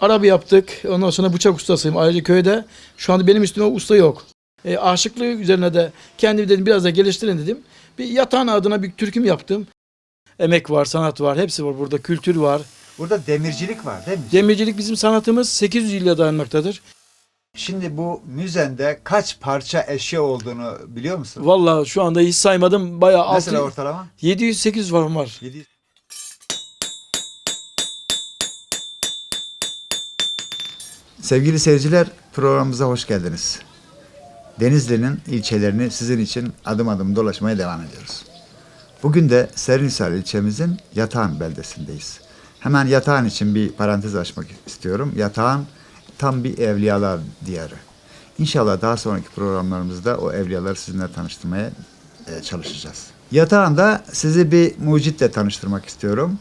Araba yaptık. Ondan sonra bıçak ustasıyım. Ayrıca köyde şu anda benim üstüme usta yok. E, aşıklığı üzerine de kendimi dedim biraz da geliştirin dedim. Bir yatağın adına bir türküm yaptım. Emek var, sanat var, hepsi var burada. Kültür var. Burada demircilik var değil mi? Demircilik bizim sanatımız 800 yıla dayanmaktadır. Şimdi bu müzende kaç parça eşya olduğunu biliyor musun? Vallahi şu anda hiç saymadım. Bayağı Mesela 6 ortalama? 700-800 falan var. 700. Sevgili seyirciler programımıza hoş geldiniz. Denizli'nin ilçelerini sizin için adım adım dolaşmaya devam ediyoruz. Bugün de Serinhisar ilçemizin Yatağan beldesindeyiz. Hemen Yatağan için bir parantez açmak istiyorum. Yatağan tam bir evliyalar diyarı. İnşallah daha sonraki programlarımızda o evliyaları sizinle tanıştırmaya e, çalışacağız. Yatağında sizi bir mucitle tanıştırmak istiyorum.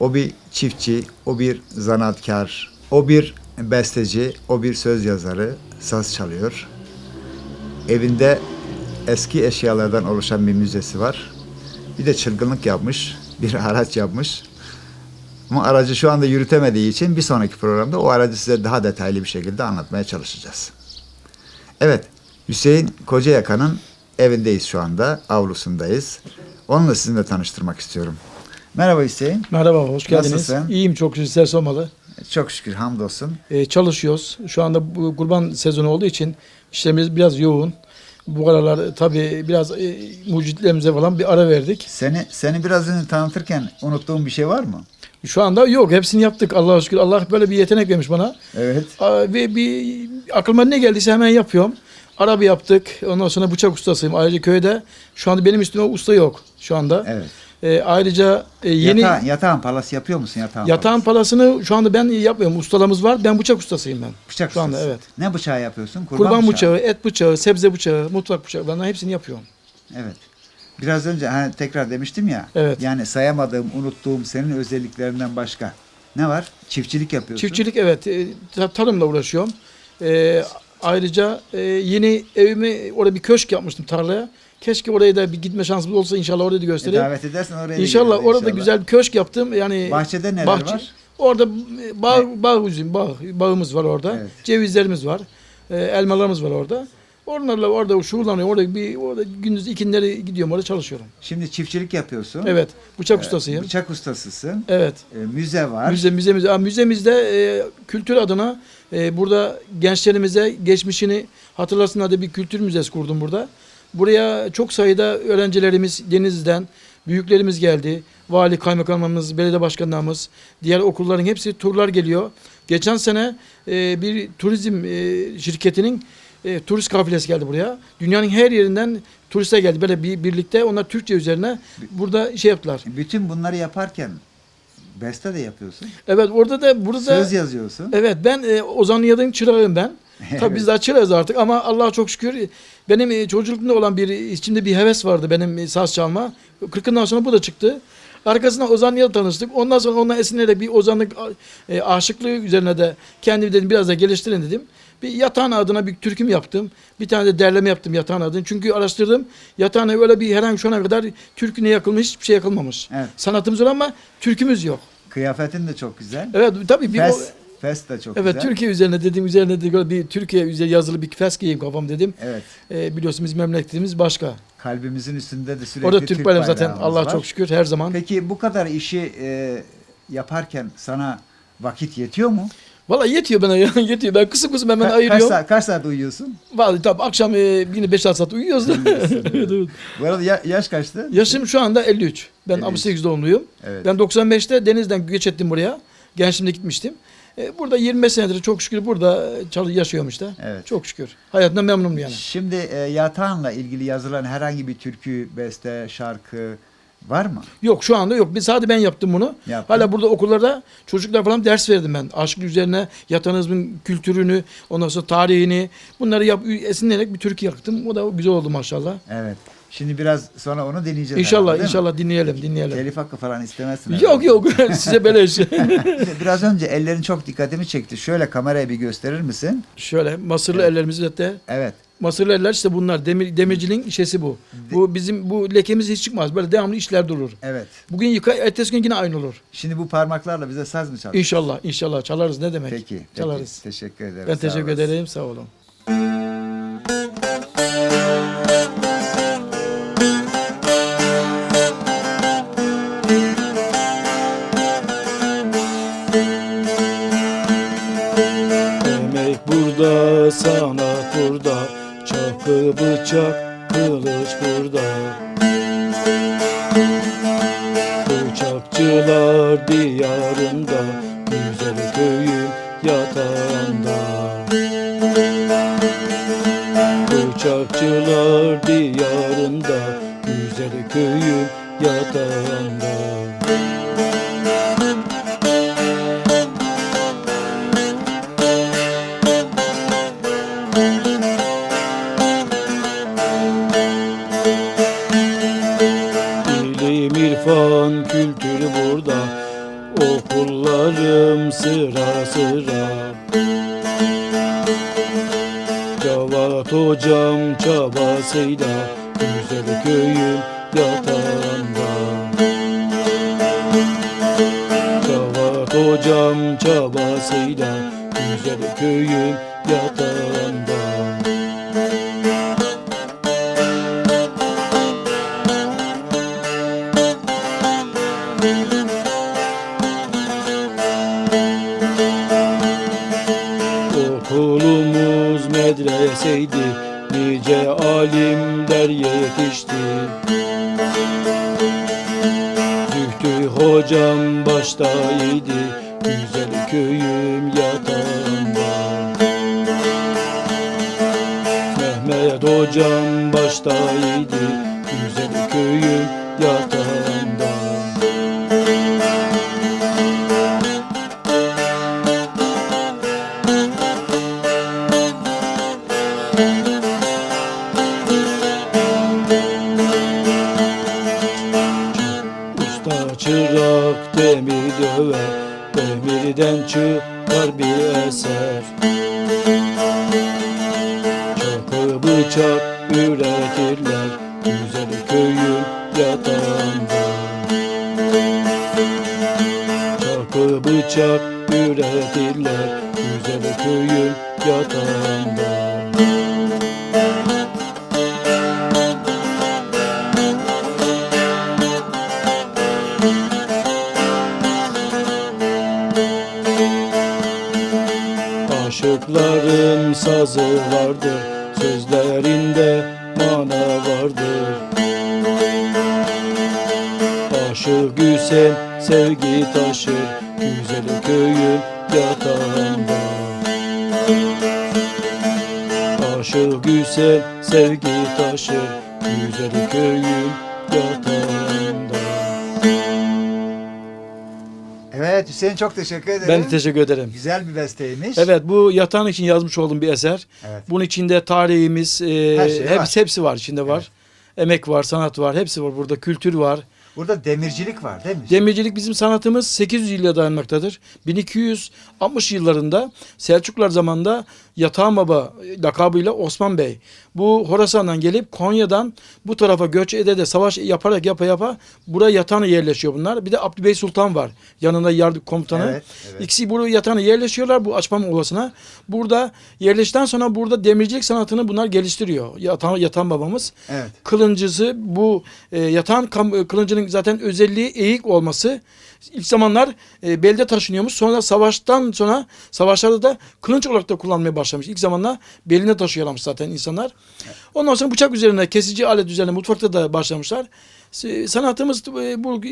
O bir çiftçi, o bir zanaatkar, o bir besteci, o bir söz yazarı, saz çalıyor. Evinde eski eşyalardan oluşan bir müzesi var. Bir de çılgınlık yapmış, bir araç yapmış. Ama aracı şu anda yürütemediği için bir sonraki programda o aracı size daha detaylı bir şekilde anlatmaya çalışacağız. Evet, Hüseyin Kocayakan'ın evindeyiz şu anda, avlusundayız. Onunla sizinle tanıştırmak istiyorum. Merhaba Hüseyin. Merhaba, hoş geldiniz. Nasılsın? İyiyim çok şükür, ses olmalı. Çok şükür hamdolsun. Ee, çalışıyoruz. Şu anda bu kurban sezonu olduğu için işlerimiz biraz yoğun. Bu aralar tabii biraz e, mucitlerimize falan bir ara verdik. Seni seni biraz önce tanıtırken unuttuğum bir şey var mı? Şu anda yok, hepsini yaptık Allah'a şükür. Allah böyle bir yetenek vermiş bana. Evet. Aa, Ve bir aklıma ne geldiyse hemen yapıyorum. Araba yaptık. Ondan sonra bıçak ustasıyım. Ayrıca köyde şu anda benim üstüme usta yok şu anda. Evet. Ee, ayrıca e, yeni Yatağın, yatağın palası yapıyor musun yatağın? yatağın palası? palasını şu anda ben yapmıyorum. Ustalarımız var. Ben bıçak ustasıyım ben. Bıçak şu anda ustası. evet. Ne bıçağı yapıyorsun? Kurban, bıçağı, et bıçağı, sebze bıçağı, mutfak bıçağı. Ben hepsini yapıyorum. Evet. Biraz önce hani tekrar demiştim ya. Evet. Yani sayamadığım, unuttuğum senin özelliklerinden başka ne var? Çiftçilik yapıyorsun. Çiftçilik evet. e, ta- tarımla uğraşıyorum. E, ayrıca e, yeni evimi orada bir köşk yapmıştım tarlaya. Keşke oraya da bir gitme şansımız olsa inşallah orada da E, göstereyim. davet edersen oraya da İnşallah orada güzel bir köşk yaptım. Yani Bahçede neler bahçe- var? Orada e, bağ, bağ üzüm, bağ, bağımız var orada. Evet. Cevizlerimiz var. E, elmalarımız var orada. Onlarla orada şuurlanıyorum. Orada bir orada gündüz ikinleri gidiyorum orada çalışıyorum. Şimdi çiftçilik yapıyorsun. Evet. Bıçak Ee, ustasıyım. Bıçak ustasısın. Evet. E, müze var. Müze, müzemiz, Aa, müzemizde e, kültür adına e, burada gençlerimize geçmişini hatırlasınlar diye bir kültür müzesi kurdum burada. Buraya çok sayıda öğrencilerimiz Denizli'den, büyüklerimiz geldi. Vali, kaymakamımız, belediye başkanlarımız, diğer okulların hepsi turlar geliyor. Geçen sene e, bir turizm e, şirketinin e, turist kafilesi geldi buraya. Dünyanın her yerinden turistler geldi. Böyle bir birlikte onlar Türkçe üzerine burada şey yaptılar. Bütün bunları yaparken beste de yapıyorsun. Evet orada da burada Söz yazıyorsun. Evet ben e, Ozan Yadın çırağıyım ben. Tabii biz daha çırağız artık ama Allah'a çok şükür benim e, çocukluğumda olan bir içimde bir heves vardı benim e, saz çalma. Kırkından sonra bu da çıktı. Arkasından Ozan Yadın tanıştık. Ondan sonra onunla esinlerek bir ozanlık e, aşıklığı üzerine de kendimi dedim biraz da geliştirin dedim. Bir yatağın adına bir türküm yaptım. Bir tane de derleme yaptım yatağın adına. Çünkü araştırdım. Yatağına öyle bir herhangi şu ana kadar türküne yakılmış hiçbir şey yakılmamış. Evet. Sanatımız var ama türkümüz yok. Kıyafetin de çok güzel. Evet tabii bir o- Fes, fes de çok Evet güzel. Türkiye üzerine dedim üzerine de bir Türkiye üzerine yazılı bir fes giyeyim kafam dedim. Evet. Ee, biliyorsunuz memleketimiz başka. Kalbimizin üstünde de sürekli Orada Türk bayrağı zaten Allah çok şükür her zaman. Peki bu kadar işi e, yaparken sana vakit yetiyor mu? Vallahi yetiyor bana ya, yetiyor. Ben kısım kısım hemen Ka- kaç, ayırıyorum. saat, kaç saat uyuyorsun? Vallahi tabii akşam e, yine 5 saat uyuyoruz da. Evet, evet. Bu arada ya- yaş kaçtı? Yaşım şu anda 53. Ben 53. 68 doğumluyum. Evet. Ben 95'te denizden göç ettim buraya. Gençliğimde gitmiştim. E, burada 25 senedir çok şükür burada çalı yaşıyorum işte. Evet. Çok şükür. Hayatımdan memnunum yani. Şimdi e, yatağınla ilgili yazılan herhangi bir türkü, beste, şarkı var mı? Yok şu anda yok. Bir sadece ben yaptım bunu. Yaptın. Hala burada okullarda çocuklar falan ders verdim ben. Aşk üzerine yatanızın kültürünü, ondan sonra tarihini bunları yap, esinlenerek bir türkü yaptım. O da güzel oldu maşallah. Evet. Şimdi biraz sonra onu dinleyeceğiz. İnşallah herhalde, inşallah dinleyelim dinleyelim. Telif hakkı falan istemezsin. Yok herhalde. yok size beleş. Şimdi biraz önce ellerin çok dikkatimi çekti. Şöyle kameraya bir gösterir misin? Şöyle Mısırlı Evet. ellerimizi de Evet. Masırlı eller işte bunlar. Demir, demirciliğin işesi bu. Bu bizim bu lekemiz hiç çıkmaz. Böyle devamlı işler durur. Evet. Bugün yıka, ertesi gün yine aynı olur. Şimdi bu parmaklarla bize saz mı çalacaksın? İnşallah, inşallah çalarız ne demek. Peki. peki. Çalarız. Teşekkür ederim. Ben sağ teşekkür olasın. ederim. Sağ olun. Emek burada, sanat burada, çakı bıçak, kılıç burada. Bıçakçılar diyarında, güzel köyün yatağında. Bıçakçılar diyarında, güzel köyün yatağında. Çabasıyla Güzel köyün yatağında. Okulumuz medreseydi Nice alimler yetişti. Zühtü hocam baştaydı Güzel köyüm yatağında Mehmet hocam baştaydı. Güzel köyüm yatağında Usta çırak demir döver Demirden çıkar bir eser. Çakı bıçak üretirler Güzel köyün yatağında. Çakı bıçak üretirler Güzel köyün yatağında Aşıkların sazı vardır Sözlerinde mana vardır. Aşık Hüseyin sevgi taşır Güzel köyün yatağında. Aşık Hüseyin sevgi taşır Güzel köyün Evet Hüseyin çok teşekkür ederim. Ben de teşekkür ederim. Güzel bir besteymiş. Evet bu yatağın için yazmış olduğum bir eser. Evet. Bunun içinde tarihimiz, e, Her şey hepsi, var. hepsi var içinde var. Emek var, sanat var, hepsi var. Burada kültür var. Burada demircilik var değil mi? Demircilik bizim sanatımız 800 yıla dayanmaktadır. 1260 yıllarında Selçuklar zamanında Yatağan Baba lakabıyla Osman Bey bu Horasan'dan gelip Konya'dan bu tarafa göç ede de savaş yaparak yapa yapa buraya Yatağan'a yerleşiyor bunlar. Bir de Abdülbey Sultan var yanında yardım komutanı. Evet, evet. İkisi buraya Yatağan'a yerleşiyorlar bu Açmam Ovası'na. Burada yerleştikten sonra burada demircilik sanatını bunlar geliştiriyor. Yatağan, Yatağan babamız Evet. kılıncısı bu e, yatan kam- kılıncının zaten özelliği eğik olması. İlk zamanlar e, belde taşınıyormuş. Sonra savaştan sonra savaşlarda da kılınç olarak da kullanmaya başlamış. İlk zamanlar beline taşıyorlarmış zaten insanlar. Ondan sonra bıçak üzerine, kesici alet üzerine mutfakta da başlamışlar. Sanatımız e, bu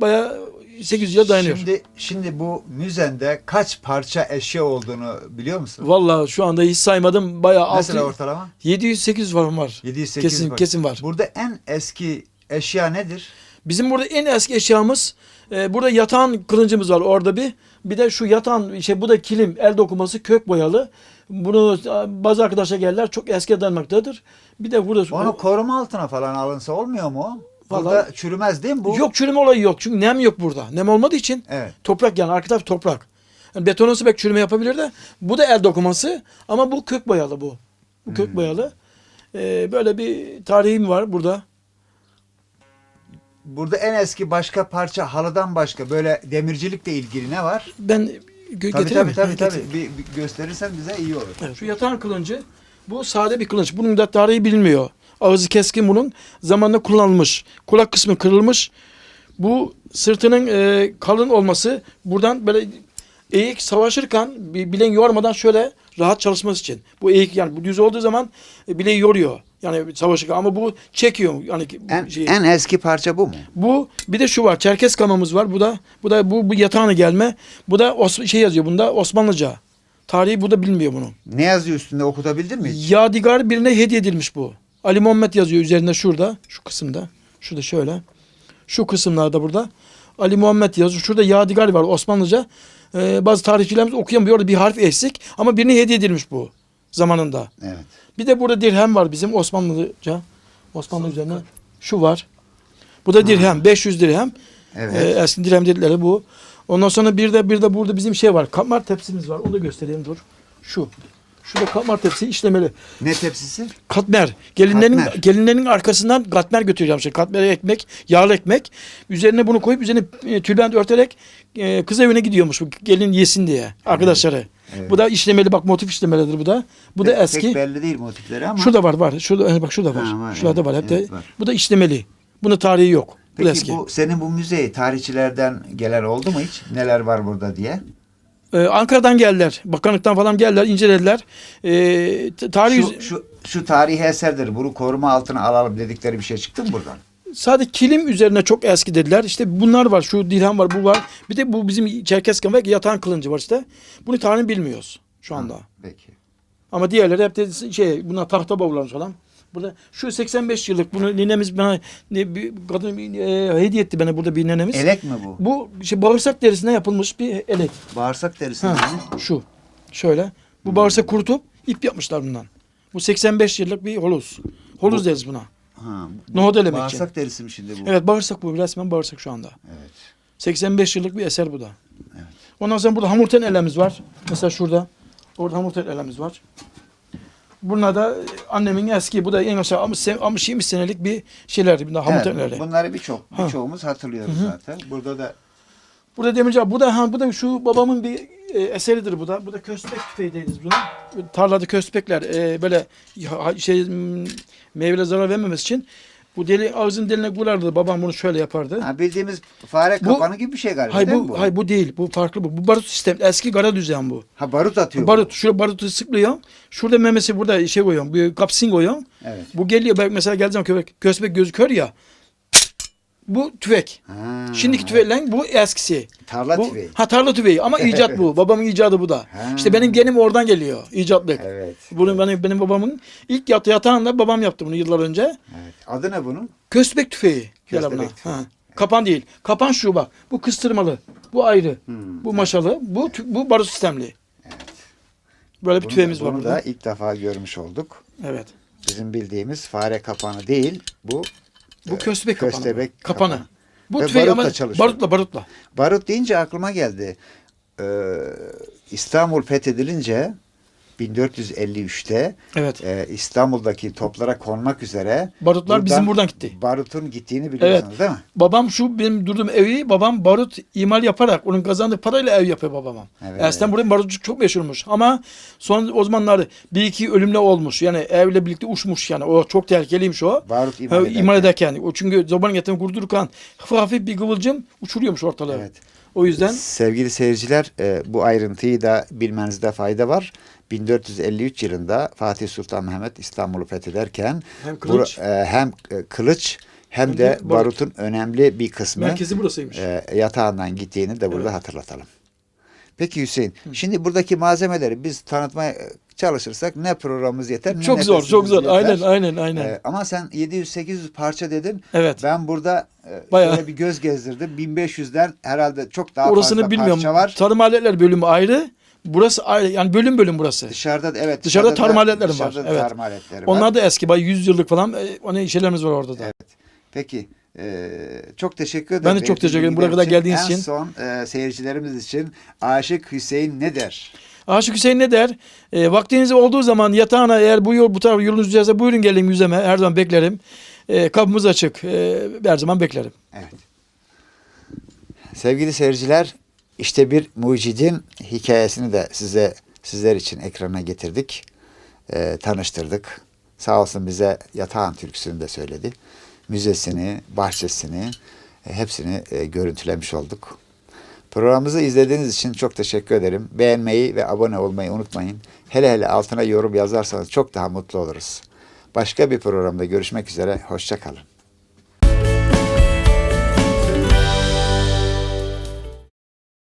bayağı 800 yıla dayanıyor. Şimdi, şimdi bu müzende kaç parça eşya olduğunu biliyor musun? Vallahi şu anda hiç saymadım. Bayağı Mesela 6 ortalama? 700-800 falan var. 700-800 Kesin var. kesin var. Burada en eski eşya nedir? Bizim burada en eski eşyamız e, burada yatağın kılıncımız var orada bir. Bir de şu yatağın şey bu da kilim el dokuması kök boyalı. Bunu e, bazı arkadaşlar gelirler çok eski dayanmaktadır. Bir de burada Onu koruma altına falan alınsa olmuyor mu? Burada Vallahi- çürümez değil mi bu? yok çürüme olayı yok. Çünkü nem yok burada. Nem olmadığı için Evet. toprak yani arka taraf toprak. Yani beton olsa belki çürüme yapabilir de bu da el dokuması ama bu kök boyalı bu. Bu kök boyalı. E, böyle bir tarihim var burada. Burada en eski başka parça halıdan başka böyle demircilikle ilgili ne var? Ben gö- Tabii getireyim tabii tabii, tabii. Bir, bir gösterirsen bize iyi olur. Evet, Şu yatağın kılıncı bu sade bir kılıç. Bunun da tarihi bilinmiyor. Ağzı keskin bunun. Zamanında kullanılmış. Kulak kısmı kırılmış. Bu sırtının e, kalın olması buradan böyle eğik savaşırken bir bileğin yormadan şöyle rahat çalışması için. Bu eğik yani bu düz olduğu zaman e, bileği yoruyor. Yani savaşırken ama bu çekiyor yani En, şeyi. en eski parça bu mu? Bu bir de şu var. Çerkes kamamız var. Bu da bu da bu, bu yatağına gelme. Bu da Os- şey yazıyor bunda Osmanlıca. Tarihi bu da bilmiyor bunu. Ne yazıyor üstünde okutabildin mi? hiç? Yadigar birine hediye edilmiş bu. Ali Muhammed yazıyor üzerinde şurada. Şu kısımda. Şurada şöyle. Şu kısımlarda burada. Ali Muhammed yazıyor. Şurada Yadigar var Osmanlıca. Ee, bazı tarihçilerimiz okuyamıyor. Orada bir harf eksik. Ama birine hediye edilmiş bu zamanında. Evet. Bir de burada dirhem var bizim Osmanlıca. Osmanlı üzerine. Şu var. Bu da dirhem. 500 dirhem. Evet. Ee, eski dirhem dedikleri bu. Ondan sonra bir de bir de burada bizim şey var. Kapmar tepsimiz var. Onu da göstereyim dur. Şu. Şurada kapmar tepsi işlemeli. Ne tepsisi? Katmer. Gelinlerin Katmer. gelinlerin arkasından katmer götürüyor. Şey, katmer ekmek, yağlı ekmek. Üzerine bunu koyup üzerine e, tülbent örterek e, kız evine gidiyormuş bu gelin yesin diye arkadaşları. Evet. Bu da işlemeli bak motif işlemelidir bu da. Bu da eski. Pek belli değil motifleri ama. Şurada var var. Şurada bak şurada var. Ha, var, Şurada evet, var hep de. evet, var. Bu da işlemeli. Bunun tarihi yok. bu Peki eski. bu senin bu müze tarihçilerden gelen oldu mu hiç? Neler var burada diye? Ee, Ankara'dan geldiler. Bakanlıktan falan geldiler, incelediler. Ee, tarih Şu, şu, şu tarihi eserdir. Bunu koruma altına alalım dedikleri bir şey çıktı mı buradan? Sadece kilim üzerine çok eski dediler. İşte bunlar var. Şu dirhem var, bu var. Bir de bu bizim Çerkezkan ve yatağın kılıncı var işte. Bunu tarihini bilmiyoruz şu anda. Peki. Ama diğerleri hep de şey, bunlar tahta bavullarmış falan. Burada şu 85 yıllık bunu ninemiz bana ne, bir kadın e, hediye etti bana burada bir ninemiz. Elek mi bu? Bu şey bağırsak derisinden yapılmış bir elek. Bağırsak derisinden Ha, mi? şu. Şöyle. Bu bağırsak kurutup ip yapmışlar bundan. Bu 85 yıllık bir holuz. Holuz Bu- deriz buna. Ha, bu Nohut elemek Bağırsak derisi mi şimdi bu? Evet bağırsak bu. Resmen bağırsak şu anda. Evet. 85 yıllık bir eser bu da. Ondan sonra burada hamurten elemiz var. Mesela şurada. Orada hamurten elemiz var. Bunlar da annemin eski, bu da en aşağı 60, sen- 60 20 senelik bir şeyler. Bir de hamurten Evet, bunları birçok Ha. birçoğumuz hatırlıyoruz zaten. Burada da Burada demirci abi, bu da ha bu da şu babamın bir e, eseridir bu da. Bu da köstebek tüfeği deriz buna. Tarlada köstebekler e, böyle ha- şey meyvele zarar vermemesi için bu deli ağzın deline vurardı. Babam bunu şöyle yapardı. ha, bildiğimiz fare Bu- kapanı gibi bir şey galiba Hay değil bu, mi bu? hay bu değil. Bu farklı bu. Bu barut sistem. Eski kara düzen bu. Ha barut atıyor. bu. Barut. Şurada barutu sıklıyor. Şurada memesi burada şey koyuyorum. Bir kapsin koyuyorum. Evet. Bu geliyor. Ben mesela geleceğim köpek. Köstebek gözü kör ya. Bu tüfek. Ha, Şimdiki tüfekle bu eskisi. Tarla bu, tüfeği. Ha tarla tüfeği ama icat bu. Babamın icadı bu da. Ha. İşte benim genim oradan geliyor. icatlık. Evet. Bunu benim, benim babamın ilk yatı yatağında babam yaptı bunu yıllar önce. Evet. Adı ne bunun? Köstebek tüfeği. Köstebek tüfeği. Ha. Kapan değil. Kapan şu bak. Bu kıstırmalı. Bu ayrı. Hmm. Bu maşalı. Bu bu barut sistemli. Böyle bir Bunu, tüfeğimiz var bunu burada. da ilk defa görmüş olduk. Evet. Bizim bildiğimiz fare kapanı değil. Bu Bu köstebek köstebek bu. kapanı. kapanı. Bu Ve tüfeği barutla ama çalışıyor. barutla barutla. Barut deyince aklıma geldi. Ee, İstanbul fethedilince 1453'te Evet. e, İstanbul'daki toplara konmak üzere Barutlar bizim buradan gitti. Barutun gittiğini biliyorsunuz değil mi? Babam şu benim durduğum evi babam barut imal yaparak onun kazandığı parayla ev yapıyor babam. Evet. Eskiden burada barutçuk çok meşhurmuş ama son o zamanlar bir iki ölümle olmuş. Yani evle birlikte uçmuş yani. O çok tehlikeliymiş o. Barut Ha, imal, imal ederken. ederken. O çünkü zobanın etini kurdururken hafif hafif bir kıvılcım uçuruyormuş ortalığı. Evet. O yüzden Sevgili seyirciler e, bu ayrıntıyı da bilmenizde fayda var. 1453 yılında Fatih Sultan Mehmet İstanbul'u fethederken Hem kılıç. bura- e, hem e, kılıç hem, Hem de de barut. barutun önemli bir kısmı merkezi burasıymış. e, yatağından gittiğini de burada Evet. hatırlatalım. Peki Hüseyin, şimdi buradaki malzemeleri biz tanıtmaya çalışırsak ne programımız yeter ne çok zor, çok zor. yeter. Aynen, aynen, aynen. E, ama sen 700-800 parça dedin. evet. Ben burada e, Bayağı. şöyle bir göz gezdirdim. 1500'den herhalde çok daha Orasını fazla bilmiyorum. parça var. Tarım aletler bölümü ayrı. Burası ayrı. Yani bölüm bölüm burası. Dışarıda da- evet. Dışarıda da- tarım aletlerim var, dışarıda da evet. tarım aletleri var. Onlar da eski. Bay 100 yıllık falan. E, onun şeylerimiz var orada da. Evet. Peki. e, çok teşekkür ederim. Ben de çok teşekkür ederim. Buraya kadar geldiğiniz En için. son e, seyircilerimiz için Aşık Hüseyin ne der? Aşık Hüseyin ne der? E, vaktiniz olduğu zaman yatağına eğer bu yol bu taraf yolunuz üzerse buyurun gelin yüzeme. Her zaman beklerim. E, kapımız açık. E, her zaman beklerim. Evet. Sevgili seyirciler, işte bir mucidin hikayesini de size sizler için ekrana getirdik. Ee, tanıştırdık. Sağ olsun bize Yatağan türküsünü de söyledi. Müzesini, bahçesini, e, hepsini e, görüntülemiş olduk. Programımızı izlediğiniz için çok teşekkür ederim. Beğenmeyi ve abone olmayı unutmayın. Hele hele altına yorum yazarsanız çok daha mutlu oluruz. Başka bir programda görüşmek üzere. Hoşçakalın.